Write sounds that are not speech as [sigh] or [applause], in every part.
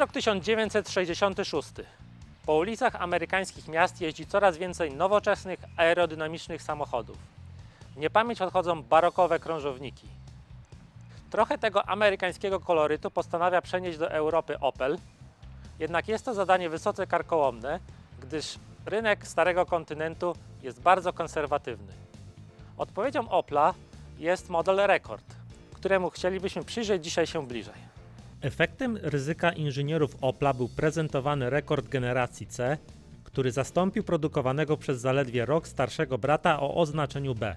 Rok 1966. Po ulicach amerykańskich miast jeździ coraz więcej nowoczesnych, aerodynamicznych samochodów. W niepamięć odchodzą barokowe krążowniki. Trochę tego amerykańskiego kolorytu postanawia przenieść do Europy Opel, jednak jest to zadanie wysoce karkołomne, gdyż rynek starego kontynentu jest bardzo konserwatywny. Odpowiedzią Opla jest model Rekord, któremu chcielibyśmy przyjrzeć dzisiaj się bliżej. Efektem ryzyka inżynierów Opla był prezentowany rekord generacji C, który zastąpił produkowanego przez zaledwie rok starszego brata o oznaczeniu B.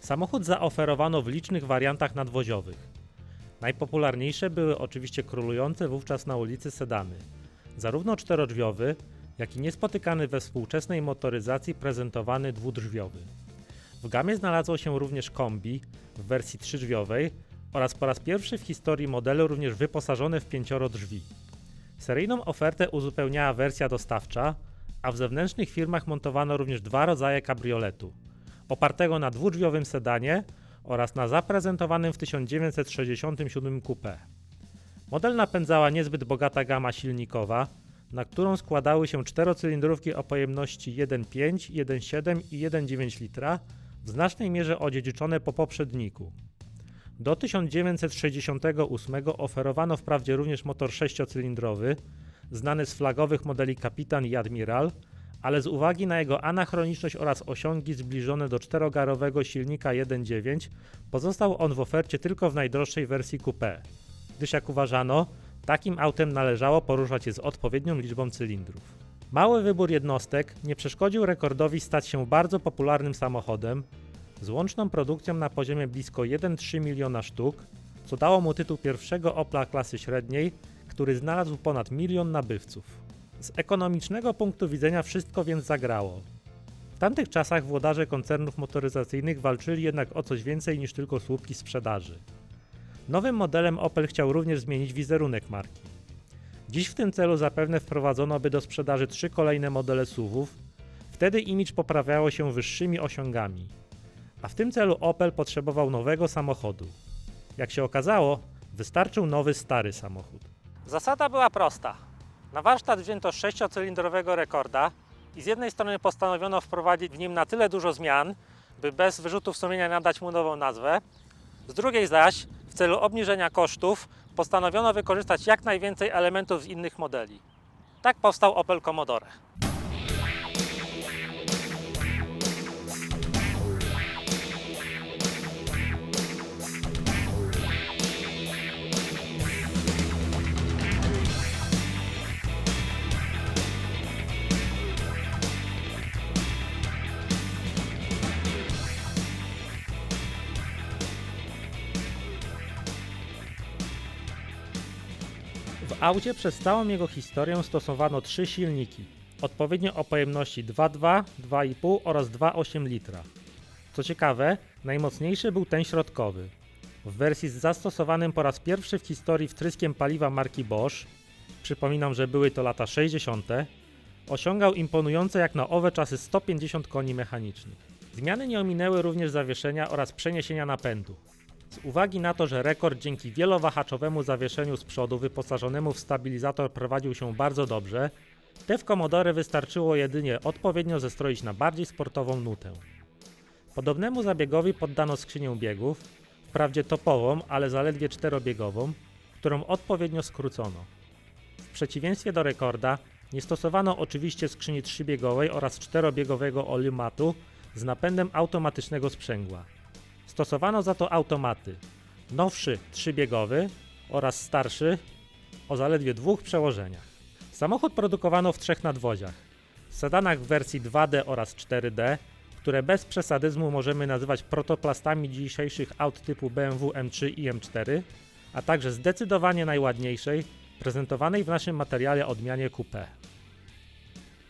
Samochód zaoferowano w licznych wariantach nadwoziowych. Najpopularniejsze były oczywiście królujące wówczas na ulicy sedany. Zarówno czterodrzwiowy, jak i niespotykany we współczesnej motoryzacji prezentowany dwudrzwiowy. W gamie znalazło się również kombi w wersji trzydrzwiowej oraz po raz pierwszy w historii modelu również wyposażone w pięcioro drzwi. Seryjną ofertę uzupełniała wersja dostawcza, a w zewnętrznych firmach montowano również dwa rodzaje kabrioletu, opartego na dwudrzwiowym sedanie oraz na zaprezentowanym w 1967 coupé. Model napędzała niezbyt bogata gama silnikowa, na którą składały się czterocylindrówki o pojemności 1,5, 1,7 i 1,9 litra, w znacznej mierze odziedziczone po poprzedniku. Do 1968 oferowano wprawdzie również motor sześciocylindrowy, znany z flagowych modeli Kapitan i Admiral, ale z uwagi na jego anachroniczność oraz osiągi zbliżone do czterogarowego silnika 1.9 pozostał on w ofercie tylko w najdroższej wersji coupé, gdyż jak uważano, takim autem należało poruszać się z odpowiednią liczbą cylindrów. Mały wybór jednostek nie przeszkodził rekordowi stać się bardzo popularnym samochodem, z łączną produkcją na poziomie blisko 1,3 miliona sztuk, co dało mu tytuł pierwszego Opla klasy średniej, który znalazł ponad milion nabywców. Z ekonomicznego punktu widzenia wszystko więc zagrało. W tamtych czasach włodarze koncernów motoryzacyjnych walczyli jednak o coś więcej niż tylko słupki sprzedaży. Nowym modelem Opel chciał również zmienić wizerunek marki. Dziś w tym celu zapewne wprowadzono by do sprzedaży trzy kolejne modele SUVów, wtedy imidż poprawiało się wyższymi osiągami. A w tym celu Opel potrzebował nowego samochodu. Jak się okazało, wystarczył nowy stary samochód. Zasada była prosta. Na warsztat wzięto sześciocylindrowego rekorda i z jednej strony postanowiono wprowadzić w nim na tyle dużo zmian, by bez wyrzutów sumienia nadać mu nową nazwę. Z drugiej zaś, w celu obniżenia kosztów, postanowiono wykorzystać jak najwięcej elementów z innych modeli. Tak powstał Opel Commodore. W aucie przez całą jego historię stosowano trzy silniki, odpowiednio o pojemności 2,2, 2,5 oraz 2,8 litra. Co ciekawe, najmocniejszy był ten środkowy. W wersji z zastosowanym po raz pierwszy w historii wtryskiem paliwa marki Bosch, przypominam, że były to lata 60., osiągał imponujące jak na owe czasy 150 koni mechanicznych. Zmiany nie ominęły również zawieszenia oraz przeniesienia napędu. Z uwagi na to, że rekord dzięki wielowahaczowemu zawieszeniu z przodu wyposażonemu w stabilizator prowadził się bardzo dobrze, te w Commodore wystarczyło jedynie odpowiednio zestroić na bardziej sportową nutę. Podobnemu zabiegowi poddano skrzynię biegów, wprawdzie topową, ale zaledwie czterobiegową, którą odpowiednio skrócono. W przeciwieństwie do rekorda nie stosowano oczywiście skrzyni trzybiegowej oraz czterobiegowego olymatu z napędem automatycznego sprzęgła. Stosowano za to automaty. Nowszy trzybiegowy oraz starszy o zaledwie dwóch przełożeniach. Samochód produkowano w trzech nadwoziach. Sedanach w wersji 2D oraz 4D, które bez przesadyzmu możemy nazywać protoplastami dzisiejszych aut typu BMW M3 i M4, a także zdecydowanie najładniejszej, prezentowanej w naszym materiale odmianie coupé.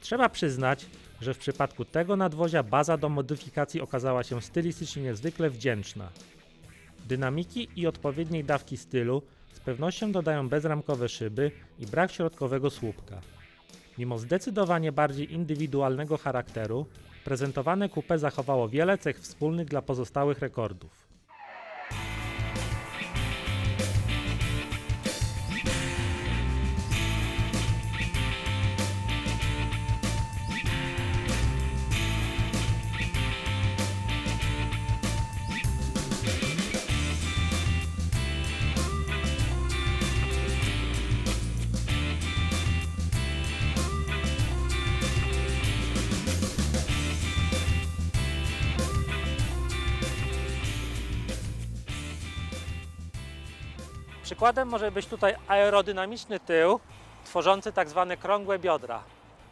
Trzeba przyznać, że w przypadku tego nadwozia baza do modyfikacji okazała się stylistycznie niezwykle wdzięczna. Dynamiki i odpowiedniej dawki stylu z pewnością dodają bezramkowe szyby i brak środkowego słupka. Mimo zdecydowanie bardziej indywidualnego charakteru, prezentowane coupe zachowało wiele cech wspólnych dla pozostałych rekordów. Przykładem może być tutaj aerodynamiczny tył, tworzący tak zwane krągłe biodra.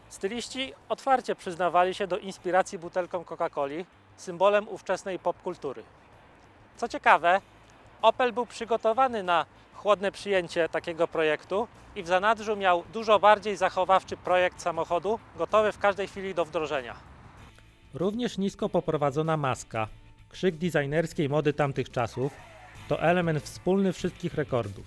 Styliści otwarcie przyznawali się do inspiracji butelką Coca-Coli, symbolem ówczesnej popkultury. Co ciekawe, Opel był przygotowany na chłodne przyjęcie takiego projektu i w zanadrzu miał dużo bardziej zachowawczy projekt samochodu, gotowy w każdej chwili do wdrożenia. Również nisko poprowadzona maska, krzyk designerskiej mody tamtych czasów, to element wspólny wszystkich rekordów.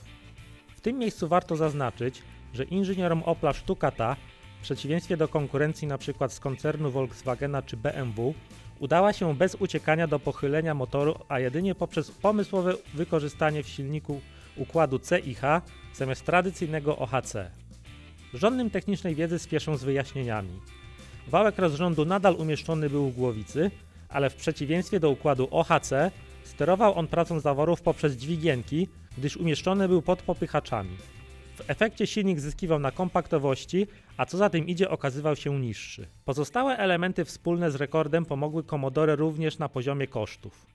W tym miejscu warto zaznaczyć, że inżynierom Opla sztuka ta, w przeciwieństwie do konkurencji np. z koncernu Volkswagena czy BMW, udała się bez uciekania do pochylenia motoru, a jedynie poprzez pomysłowe wykorzystanie w silniku układu C i H zamiast tradycyjnego OHC. Żądnym technicznej wiedzy spieszę z wyjaśnieniami. Wałek rozrządu nadal umieszczony był w głowicy, ale w przeciwieństwie do układu OHC sterował on pracą zaworów poprzez dźwigienki, gdyż umieszczony był pod popychaczami. W efekcie silnik zyskiwał na kompaktowości, a co za tym idzie okazywał się niższy. Pozostałe elementy wspólne z rekordem pomogły Commodore również na poziomie kosztów.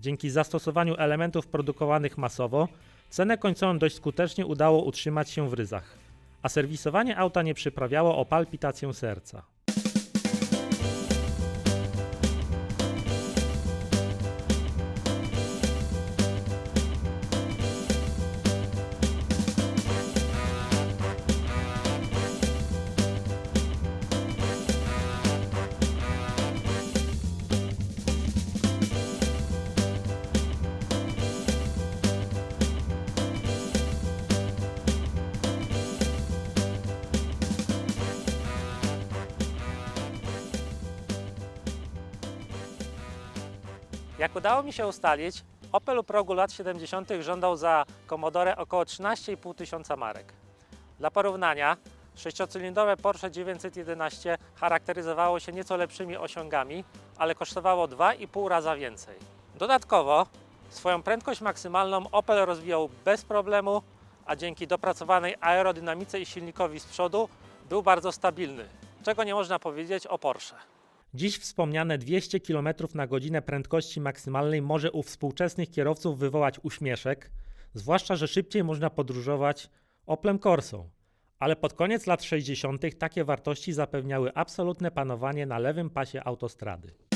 Dzięki zastosowaniu elementów produkowanych masowo, cenę końcową dość skutecznie udało utrzymać się w ryzach, a serwisowanie auta nie przyprawiało o palpitację serca. Jak udało mi się ustalić, Opel u progu lat 70. żądał za Commodore około 13,5 tysiąca marek. Dla porównania, sześciocylindrowe Porsche 911 charakteryzowało się nieco lepszymi osiągami, ale kosztowało 2,5 raza więcej. Dodatkowo swoją prędkość maksymalną Opel rozwijał bez problemu, a dzięki dopracowanej aerodynamice i silnikowi z przodu był bardzo stabilny, czego nie można powiedzieć o Porsche. Dziś wspomniane 200 km na godzinę prędkości maksymalnej może u współczesnych kierowców wywołać uśmieszek, zwłaszcza, że szybciej można podróżować Oplem Corsą. Ale pod koniec lat 60. takie wartości zapewniały absolutne panowanie na lewym pasie autostrady.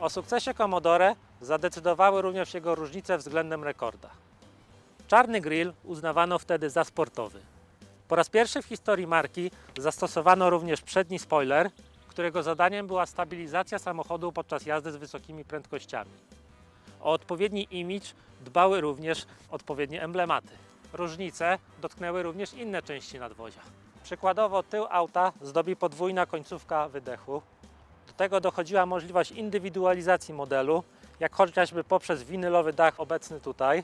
O sukcesie Commodore zadecydowały również jego różnice względem rekorda. Czarny grill uznawano wtedy za sportowy. Po raz pierwszy w historii marki zastosowano również przedni spoiler, którego zadaniem była stabilizacja samochodu podczas jazdy z wysokimi prędkościami. O odpowiedni imidż dbały również odpowiednie emblematy. Różnice dotknęły również inne części nadwozia. Przykładowo tył auta zdobi podwójna końcówka wydechu, do tego dochodziła możliwość indywidualizacji modelu, jak chociażby poprzez winylowy dach obecny tutaj,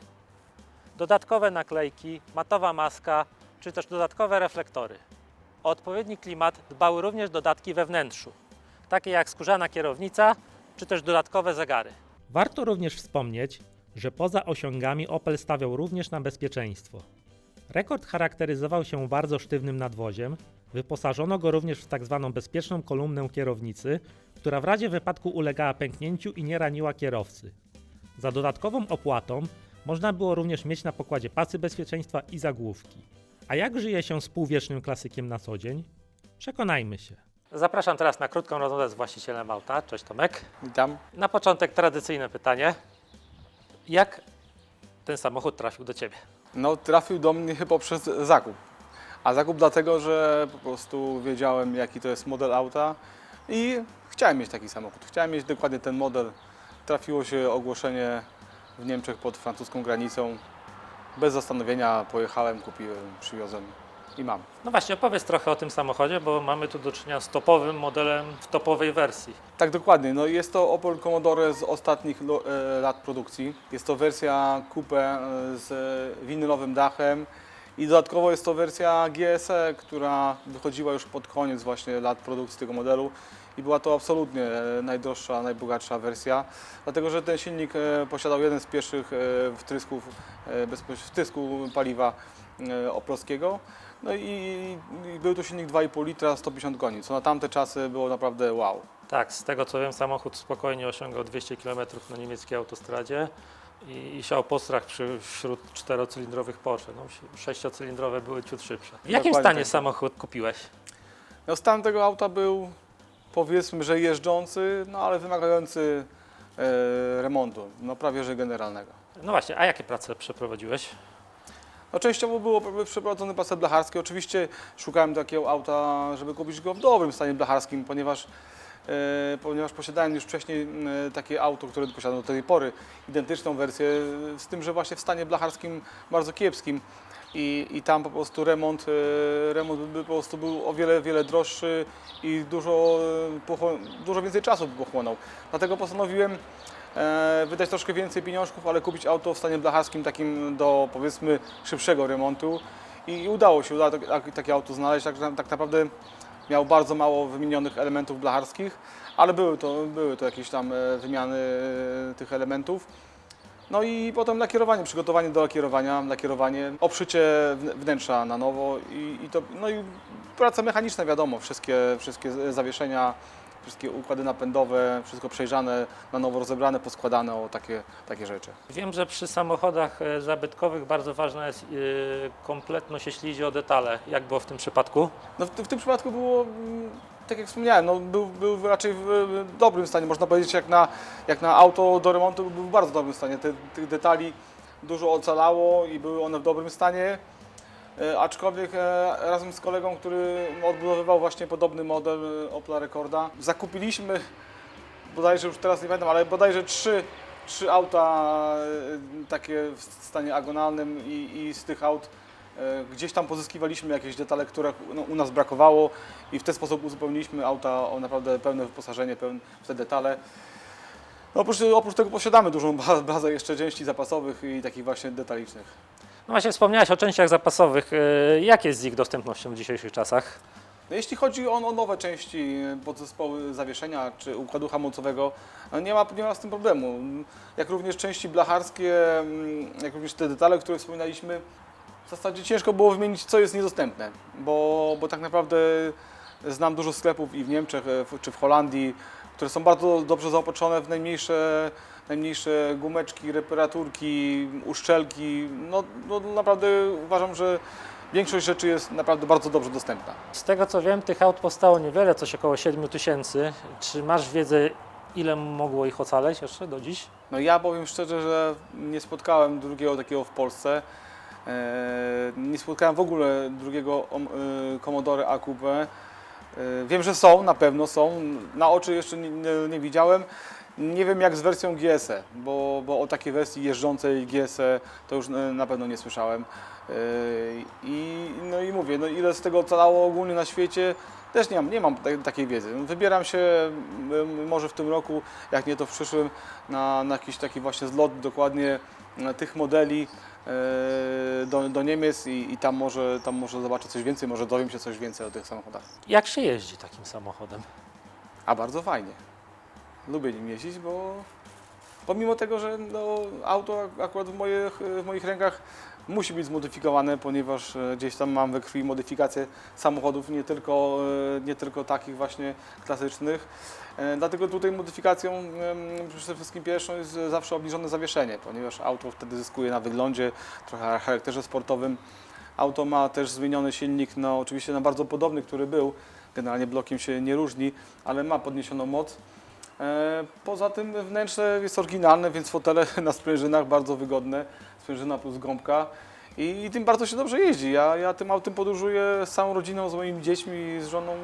dodatkowe naklejki, matowa maska, czy też dodatkowe reflektory. O odpowiedni klimat dbały również dodatki we wnętrzu, takie jak skórzana kierownica, czy też dodatkowe zegary. Warto również wspomnieć, że poza osiągami Opel stawiał również na bezpieczeństwo. Rekord charakteryzował się bardzo sztywnym nadwoziem. Wyposażono go również w tzw. bezpieczną kolumnę kierownicy, która w razie wypadku ulegała pęknięciu i nie raniła kierowcy. Za dodatkową opłatą można było również mieć na pokładzie pasy bezpieczeństwa i zagłówki. A jak żyje się z półwiecznym klasykiem na co dzień? Przekonajmy się. Zapraszam teraz na krótką rozmowę z właścicielem auta. Cześć Tomek. Witam. Na początek tradycyjne pytanie. Jak ten samochód trafił do Ciebie? No, trafił do mnie chyba przez zakup. A zakup dlatego, że po prostu wiedziałem, jaki to jest model auta i chciałem mieć taki samochód. Chciałem mieć dokładnie ten model. Trafiło się ogłoszenie w Niemczech pod francuską granicą. Bez zastanowienia pojechałem, kupiłem, przywiozłem. i mam. No właśnie, opowiedz trochę o tym samochodzie, bo mamy tu do czynienia z topowym modelem w topowej wersji. Tak, dokładnie. No, jest to Opel Commodore z ostatnich e, lat produkcji. Jest to wersja coupe e, z winylowym dachem i dodatkowo jest to wersja GSE, która wychodziła już pod koniec właśnie lat produkcji tego modelu i była to absolutnie e, najdroższa, najbogatsza wersja, dlatego że ten silnik e, posiadał jeden z pierwszych e, wtrysków, wtrysku paliwa oplowskiego. No i, i był to silnik 2,5 litra, 150 koni, co na tamte czasy było naprawdę wow. Tak, z tego co wiem, samochód spokojnie osiągał 200 km na niemieckiej autostradzie i, i siał postrach przy, wśród czterocylindrowych Porsche. No, sześciocylindrowe były ciut szybsze. W jakim Dokładnie stanie tak. samochód kupiłeś? No, stan tego auta był powiedzmy, że jeżdżący, no ale wymagający e, remontu, no prawie że generalnego. No właśnie, a jakie prace przeprowadziłeś? No, częściowo było przeprowadzone prace blacharskie. Oczywiście szukałem takiego auta, żeby kupić go w dobrym stanie blacharskim, ponieważ, ponieważ posiadałem już wcześniej e, takie auto, które posiadam do tej pory, identyczną wersję, e, z tym, że właśnie w stanie blacharskim bardzo kiepskim. I, I tam po prostu remont, e, remont by po prostu był o wiele, wiele droższy i dużo, e, dużo więcej czasu by pochłonął. Dlatego postanowiłem e, wydać troszkę więcej pieniążków, ale kupić auto w stanie blacharskim takim do powiedzmy szybszego remontu i, i udało się, udało tak, tak, takie auto znaleźć, tak, tak naprawdę miał bardzo mało wymienionych elementów blacharskich, ale były to, były to jakieś tam e, wymiany e, tych elementów. No i potem lakierowanie, przygotowanie do lakierowania, lakierowanie, obszycie wn- wnętrza na nowo i, i to, no i praca mechaniczna wiadomo, wszystkie, wszystkie zawieszenia, wszystkie układy napędowe, wszystko przejrzane, na nowo rozebrane, poskładane o takie, takie rzeczy. Wiem, że przy samochodach e, zabytkowych bardzo ważna jest e, kompletność, jeśli idzie o detale. Jak było w tym przypadku? No w, w tym przypadku było, mm, tak jak wspomniałem, no był, był raczej w, w dobrym stanie, można powiedzieć, jak na, jak na auto do remontu był w bardzo dobrym stanie. Te, tych detali dużo ocalało i były one w dobrym stanie. E, aczkolwiek e, razem z kolegą, który odbudowywał właśnie podobny model e, Opla Recorda, zakupiliśmy bodajże już teraz nie pamiętam, ale bodajże trzy, trzy auta takie w stanie agonalnym i, i z tych aut gdzieś tam pozyskiwaliśmy jakieś detale, które no, u nas brakowało i w ten sposób uzupełniliśmy auta o naprawdę pełne wyposażenie, pełne w te detale. No, oprócz, oprócz tego posiadamy dużą ba- bazę jeszcze części zapasowych i takich właśnie detalicznych. No właśnie wspomniałeś o częściach zapasowych. E, Jak jest z ich dostępnością w dzisiejszych czasach? No, jeśli chodzi o, o nowe części podzespoły zawieszenia czy układu hamulcowego, no nie, ma, nie ma z tym problemu. Jak również części blacharskie, mm, jak również te detale, które wspominaliśmy, w zasadzie ciężko było wymienić, co jest niedostępne, bo, bo tak naprawdę znam dużo sklepów i w Niemczech, e, czy w Holandii, które są bardzo dobrze zaopatrzone w najmniejsze, najmniejsze gumeczki, reparaturki, uszczelki. No, no naprawdę uważam, że większość rzeczy jest naprawdę bardzo dobrze dostępna. Z tego co wiem, tych aut powstało niewiele, coś około 7 tysięcy. Czy masz wiedzę, ile mogło ich ocaleć jeszcze do dziś? No ja powiem szczerze, że nie spotkałem drugiego takiego w Polsce. E, Nie spotkałem w ogóle drugiego e, Commodore A Coupe. E, Wiem, że są, na pewno są. Na oczy jeszcze nie, nie, nie widziałem. Nie wiem jak z wersją GSE, bo, bo o takiej wersji jeżdżącej GSE to już e, na pewno nie słyszałem. E, I, no i mówię, no ile z tego ocalało ogólnie na świecie, też nie mam, nie mam ta- takiej wiedzy. Wybieram się może w tym roku, jak nie to w przyszłym, na, na jakiś taki właśnie zlot dokładnie e, tych modeli do, do Niemiec i, i tam, może, tam może zobaczę coś więcej, może dowiem się coś więcej o tych samochodach. Jak się jeździ takim samochodem? A bardzo fajnie. Lubię nim jeździć, bo pomimo tego, że no, auto ak- akurat w moich, w moich rękach musi być zmodyfikowane, ponieważ e, gdzieś tam mam we krwi modyfikację samochodów, nie tylko, e, nie tylko takich właśnie klasycznych. E, Dlatego tutaj modyfikacją przede wszystkim pierwszą jest zawsze obniżone zawieszenie, ponieważ auto wtedy zyskuje na wyglądzie, trochę charakterze sportowym. Auto ma też zmieniony silnik, no oczywiście na bardzo podobny, który był. Generalnie blokiem się nie różni, ale ma podniesioną moc. E, Poza tym wnętrze jest oryginalne, więc fotele [laughs] na sprężynach bardzo wygodne. Sprężyna plus gąbka. I, I tym bardzo się dobrze jeździ. Ja, ja tym autem podróżuję z całą rodziną, z moimi dziećmi, z żoną.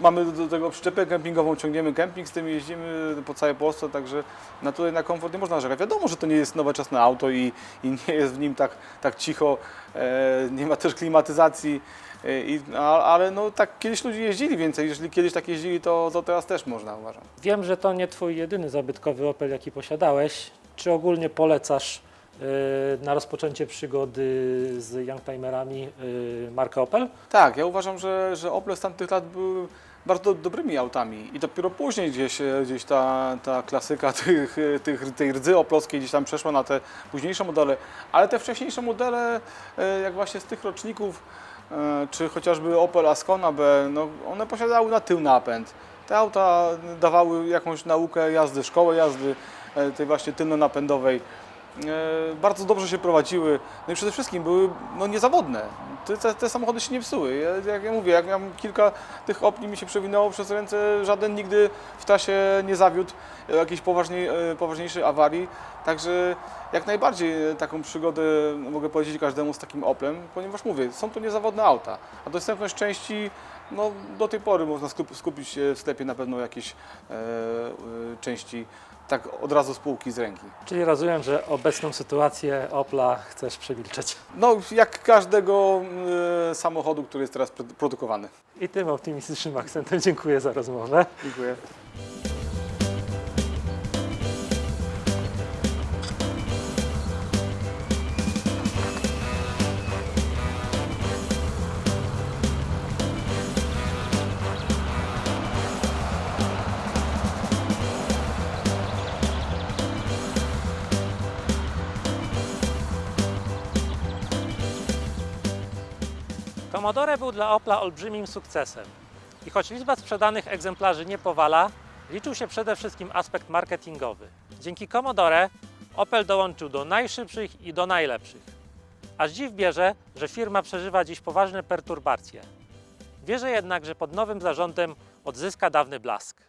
Mamy do, tego przyczepę kempingową, ciągniemy kemping, z tym jeździmy po całej Polsce, także na tutaj na komfort nie można narzekać. Wiadomo, że to nie jest nowoczesne auto i, i nie jest w nim tak, tak cicho, e, nie ma też klimatyzacji, e, i, a, ale no tak kiedyś ludzie jeździli więcej, jeżeli kiedyś tak jeździli, to, to teraz też można uważam. Wiem, że to nie Twój jedyny zabytkowy Opel, jaki posiadałeś. Czy ogólnie polecasz na rozpoczęcie przygody z youngtimerami y, markę Opel? Tak, ja uważam, że, że Opel z tamtych lat były bardzo dobrymi autami i dopiero później gdzieś, e, gdzieś ta, ta klasyka [laughs] tych, tych, tej rdzy oplowskiej gdzieś tam przeszła na te późniejsze modele, ale te wcześniejsze modele, e, jak właśnie z tych roczników, e, czy chociażby Opel Ascona B, no one posiadały na tył napęd. Te auta dawały jakąś naukę jazdy, szkołę jazdy, e, tej właśnie tylno-napędowej. E, bardzo dobrze się prowadziły, no i przede wszystkim były no, niezawodne. Te, te, samochody się nie psuły. Ja, jak ja mówię, jak miałem kilka tych opni mi się przewinęło przez ręce, żaden nigdy w trasie nie zawiódł e, jakiejś poważniej, e, poważniejszej awarii. Także jak najbardziej taką przygodę mogę powiedzieć każdemu z takim Oplem, ponieważ mówię, są to niezawodne auta, a dostępność części no, do tej pory można skup, skupić się w sklepie na pewno jakieś e, e, części tak od razu z półki z ręki. Czyli rozumiem, że obecną sytuację Opla chcesz przemilczeć. No, jak każdego e, samochodu, który jest teraz produ- produkowany. I tym optymistycznym akcentem dziękuję za rozmowę. Dziękuję. Commodore był dla Opla olbrzymim sukcesem. I choć liczba sprzedanych egzemplarzy nie powala, liczył się przede wszystkim aspekt marketingowy. Dzięki Commodore Opel dołączył do najszybszych i do najlepszych. Aż dziw bierze, że firma przeżywa dziś poważne perturbacje. Wierzę jednak, że pod nowym zarządem odzyska dawny blask.